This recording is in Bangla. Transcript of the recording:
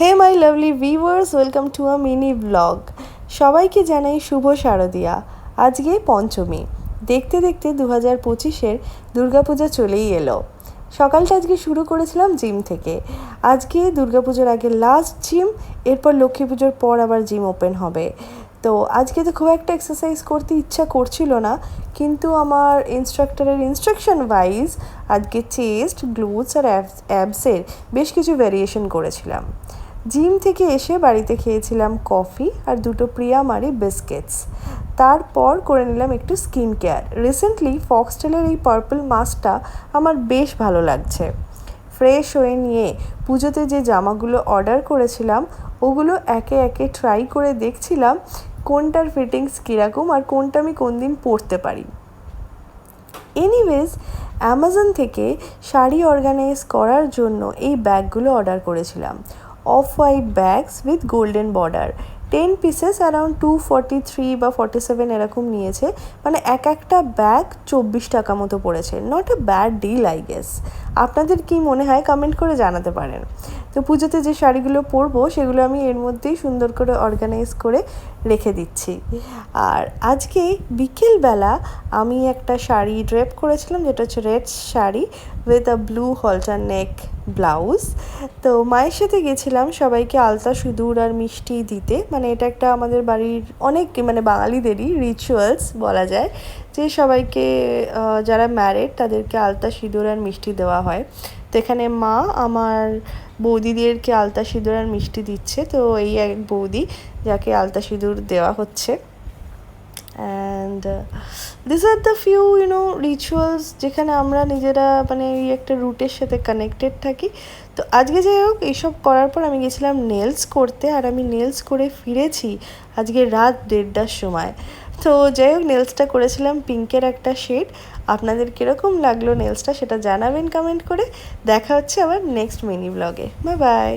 Hey my lovely viewers welcome to a mini blog সবাইকে জানাই শুভ শারদিয়া। আজকে পঞ্চমী। দেখতে দেখতে দু হাজার পঁচিশের দুর্গাপূজা চলেই এলো। সকালটা আজকে শুরু করেছিলাম জিম থেকে। আজকে দুর্গাপুজোর আগে লাস্ট জিম এরপর লক্ষ্মী পুজোর পর আবার জিম ওপেন হবে। তো আজকে তো খুব একটা এক্সারসাইজ করতে ইচ্ছা করছিল না, কিন্তু আমার ইনস্ট্রাক্টরের ইনস্ট্রাকশন ওয়াইজ আজকে চেস্ট গ্লুটস আর অ্যাবস অ্যাবসের বেশ কিছু ভ্যারিয়েশন করেছিলাম। জিম থেকে এসে বাড়িতে খেয়েছিলাম কফি আর দুটো প্রিয়ামারি বিস্কিটস। তারপর করে নিলাম একটু স্কিন কেয়ার। রিসেন্টলি ফক্সটেলের এই পার্পল মাস্কটা আমার বেশ ভালো লাগছে। ফ্রেশ হয়ে নিয়ে পুজোতে যে জামাগুলো অর্ডার করেছিলাম, ওগুলো একে একে ট্রাই করে দেখছিলাম কোনটার ফিটিংস কীরকম আর কোনটা আমি কোন দিন পরতে পারি। এনিওয়েজ অ্যামাজন থেকে শাড়ি অর্গানাইজ করার জন্য এই ব্যাগগুলো অর্ডার করেছিলাম। Off white bags with golden border ten pieces around two forty three বা ফর্টি সেভেন এরকম নিয়েছে। মানে এক একটা ব্যাগ চব্বিশ টাকা মতো পড়েছে। Not a bad deal I guess আপনাদের কি মনে হয়? কমেন্ট করে জানাতে পারেন। তো পুজোতে যে শাড়িগুলো পরবো, সেগুলো আমি এর মধ্যেই সুন্দর করে অর্গানাইজ করে রেখে দিচ্ছি। আর আজকে বিকেলবেলা আমি একটা শাড়ি ড্রেপ করেছিলাম, যেটা হচ্ছে red sari with a blue halter neck blouse তো মায়ের সাথে গেছিলাম সবাইকে আলতা, সিঁদুর আর মিষ্টি দিতে। মানে এটা একটা আমাদের বাড়ির অনেক মানে বাঙালিদেরই রিচুয়ালস বলা যায়, যে সবাইকে যারা ম্যারেড তাদেরকে আলতা, সিঁদুর আর মিষ্টি দেওয়া হয়। তো এখানে মা আমার বৌদিদেরকে আলতা, সিঁদুর আর মিষ্টি দিচ্ছে। তো এই এক বৌদি যাকে আলতা, সিঁদুর দেওয়া হচ্ছে। And this are the few you know rituals যেখানে আমরা নিজেরা মানে এই একটা রুটের সাথে কানেক্টেড থাকি। তো আজকে যাই হোক, এইসব করার পর আমি গেছিলাম নেলস করতে আর আমি নেলস করে ফিরেছি আজকে রাত দেড়টার সময়। তো যাই হোক নেলসটা করেছিলাম পিঙ্কের একটা শেড আপনাদের কীরকম লাগল নেলসটা সেটা জানাবেন কমেন্ট করে। দেখা হচ্ছে আবার নেক্সট মিনি ব্লগে বাই বাই